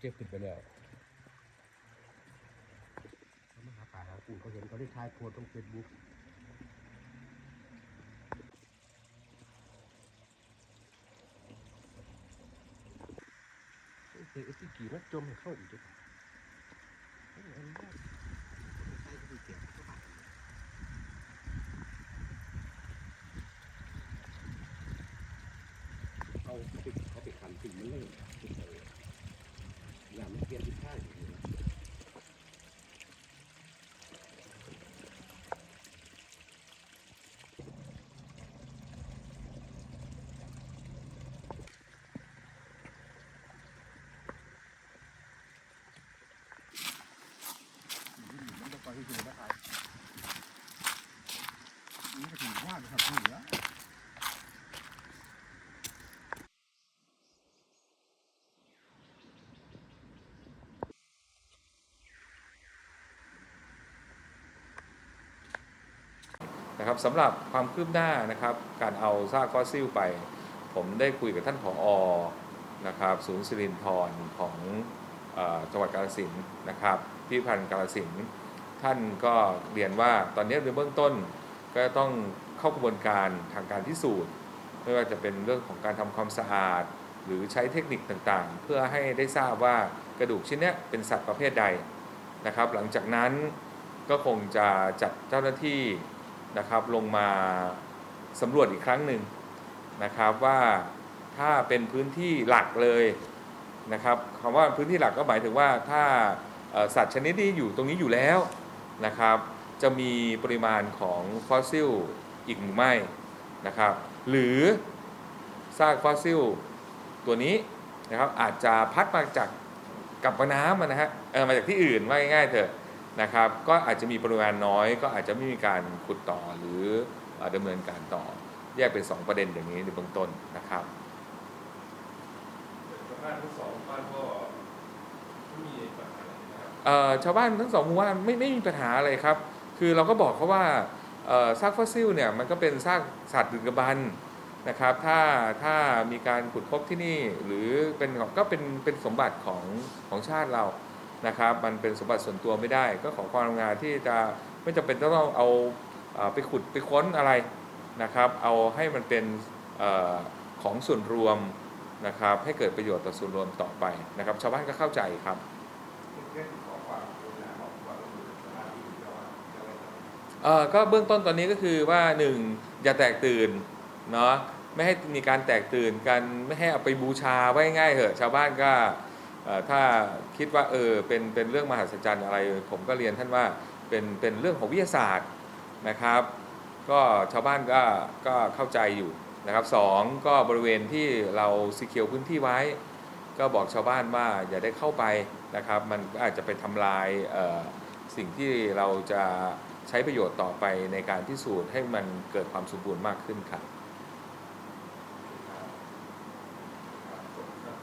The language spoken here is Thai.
เก็บขึ้นไปแล้วเขามาหาป่าหาปูเขาเห็นเขาได้ทายโพสต์ตรงเฟซบุ๊กเฮ้ยเอสกี่มันจมเข้าอีกด้วยเฮ้ยอันนี้ได้ใส่เข้าไปเก็บเข้าไปเอาเขาไปเขาไปขันสิ่งมันเลยอย่ามันเปลี่ยนทิศทางอยู่นะ มันจะปล่อยให้ถึงราคานี่ก็ถือว่าครับเหลือนะครับสำหรับความคืบหน้านะครับ การเอาซากฟอสซิลไป ผมได้คุยกับท่านผอนะครับ ศูนย์สิรินทรของอจังหวัดกาฬสินนะครับพิพิธภัณฑ์กาฬสิน ท่านก็เรียนว่าตอนนี้ในเบื้องต้นก็ต้องเข้ากระบวนการทางการพิสูจน์ ไม่ว่าจะเป็นเรื่องของการทำความสะอาด หรือใช้เทคนิคต่างๆ เพื่อให้ได้ทราบว่ากระดูกชิ้นนี้เป็นสัตว์ประเภทใดนะครับ หลังจากนั้นก็คงจะจัดเจ้าหน้าที่นะครับลงมาสำรวจอีกครั้งหนึ่งนะครับว่าถ้าเป็นพื้นที่หลักเลยนะครับคำว่าพื้นที่หลักก็หมายถึงว่าถ้าสัตว์ชนิดนี้อยู่ตรงนี้อยู่แล้ว นะครับ จะมีปริมาณของฟอสซิลอีกหรือไม่นะครับ หรือซากฟอสซิลตัวนี้นะครับอาจจะพัดมาจากกับน้ำนะฮะเออมาจากที่อื่นว่าง่ายๆเถอะนะครับ ก็อาจจะมีปริมาณน้อย ก็อาจจะไม่มีการขุดต่อหรืออ่อดำเนินการต่อแยกเป็น 2 ประเด็นอย่างนี้ในเบื้องต้นนะครับชาวบ้านทั้งสองบ้านก็ ชาวบ้านทั้งสองหมู่บ้านไม่ไม่มีปัญหาอะไรครับ คือเราก็บอกเขาว่าซากฟอสซิลเนี่ยมันก็เป็นซากสัตว์ดึกดำบรรนะครับ ถ้าถ้ามีการขุดพบที่นี่ หรือเป็นก็เป็นเป็นสมบัติของของชาติเรานะครับ มันเป็นสมบัติส่วนตัวไม่ได้ ก็ขอความกรุณาที่จะไม่จำเป็นต้องเอาเอ่อไปขุดไปค้นอะไรนะครับ เอาให้มันเป็นอของส่วนรวมนะครับ ให้เกิดประโยชน์ต่อส่วนรวมต่อไปนะครับ ชาวบ้านก็เข้าใจครับ เออก็เบื้องต้นตอนนี้ก็คือว่าหนึ่งอย่าแตกตื่นเนาะไม่ให้มีการแตกตื่นกันไม่ให้เอาไปบูชาไว้ง่ายเหอะชาวบ้านก็ถ้าคิดว่าเออเป็นเป็นเรื่องมหัศจรรย์อะไร ผมก็เรียนท่านว่าเป็นเป็นเรื่องของวิทยาศาสตร์นะครับ ก็ชาวบ้านก็ก็เข้าใจอยู่นะครับสองก็บริเวณที่เราสีเขียวพื้นที่ไว้ ก็บอกชาวบ้านว่าอย่าได้เข้าไปนะครับ มันอาจจะไปทำลายสิ่งที่เราจะ ใช้ประโยชน์ต่อไปในการพิสูจน์ให้มันเกิดความสมบูรณ์มากขึ้นครับ